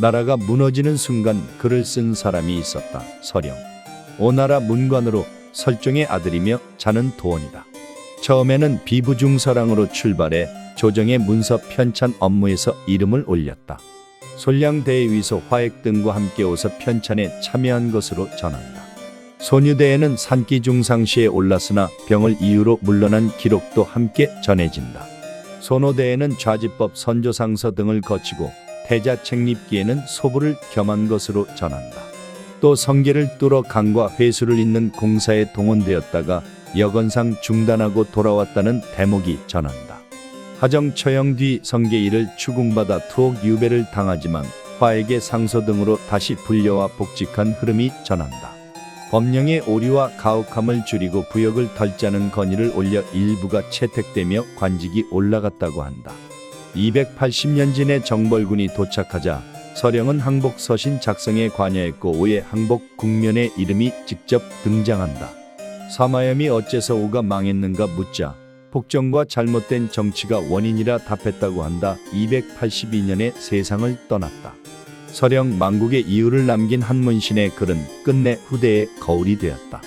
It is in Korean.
나라가 무너지는 순간 글을 쓴 사람이 있었다. 서령. 오나라 문관으로 설종의 아들이며 자는 도원이다. 처음에는 비부중서랑으로 출발해 조정의 문서 편찬 업무에서 이름을 올렸다. 솔량대위소 화액 등과 함께 오서 편찬에 참여한 것으로 전한다. 소뉴대에는 산기중상시에 올랐으나 병을 이유로 물러난 기록도 함께 전해진다. 소노대에는 좌지법 선조상서 등을 거치고 태자 책립기에는 소부를 겸한 것으로 전한다. 또 성계를 뚫어 강과 회수를 잇는 공사에 동원되었다가 여건상 중단하고 돌아왔다는 대목이 전한다. 하정 처형 뒤 성계 일을 추궁받아 투옥 유배를 당하지만 화에게 상소 등으로 다시 불려와 복직한 흐름이 전한다. 법령의 오류와 가혹함을 줄이고 부역을 덜자는 건의를 올려 일부가 채택되며 관직이 올라갔다고 한다. 280년 진의 정벌군이 도착하자 서령은 항복 서신 작성에 관여했고 오해 항복 국면의 이름이 직접 등장한다. 사마염이 어째서 오가 망했는가 묻자 폭정과 잘못된 정치가 원인이라 답했다고 한다. 282년에 세상을 떠났다. 서령 망국의 이유를 남긴 한문신의 글은 끝내 후대의 거울이 되었다.